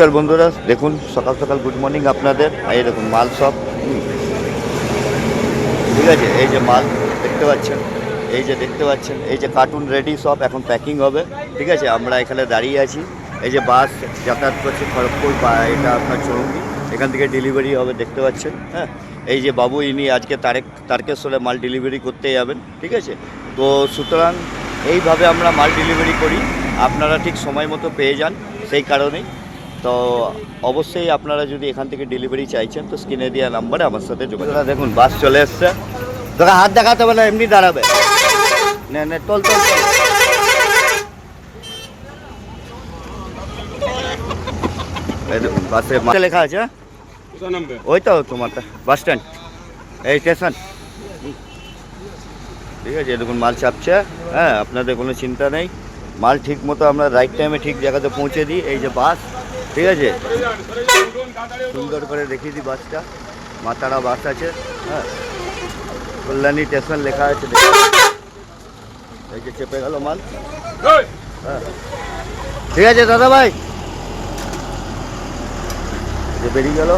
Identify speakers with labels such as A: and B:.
A: নমস্কার বন্ধুরা, দেখুন, সকাল সকাল গুড মর্নিং আপনাদের। এই দেখুন, মাল সব। ঠিক আছে, এই যে মাল দেখতে পাচ্ছেন, এই যে দেখতে পাচ্ছেন, এই যে কার্টুন রেডি সব এখন প্যাকিং হবে। ঠিক আছে, আমরা এখানে দাঁড়িয়ে আছি। এই যে বাস যাতায়াত করছে খড়গপুর বা এটা আপনার চৌকি এখান থেকে ডেলিভারি হবে, দেখতে পাচ্ছেন হ্যাঁ? এই যে বাবু, ইনি আজকে তারেক, তারকেশ্বরে মাল ডেলিভারি করতে যাবেন, ঠিক আছে? তো সুতরাং, এইভাবে আমরা মাল ডেলিভারি করি। আপনারা ঠিক সময় মতো পেয়ে যান, সেই কারণেই। তো অবশ্যই আপনারা যদি এখান থেকে ডেলিভারি চাইছেন তো স্ক্রিনে দেওয়া নাম্বারে আমার সাথে যোগাযোগ দেখুন বাস চলে এসছে। তোকে হাত দেখাতে হবে না এমনি দাঁড়াবে। নে নে। এই দেখুন বাসে লেখা আছে হ্যাঁ? ওই তো তোমারটা বাস স্ট্যান্ড এই স্টেশন ঠিক আছে দেখুন মাল চাপছে হ্যাঁ আপনাদের কোনো চিন্তা নেই। মাল ঠিক মতো আমরা রাইট টাইমে ঠিক জায়গাতে পৌঁছে দিই এই যে বাস ঠিক আছে? সুন্দর করে দেখিয়ে দিই বাসটা। মাতারা বাস আছে হ্যাঁ? কল্যাণী স্টেশন লেখা আছে এই যে চেপে গেল মাল। হ্যাঁ। ঠিক আছে দাদা ভাই? যে বেরিয়ে গেল।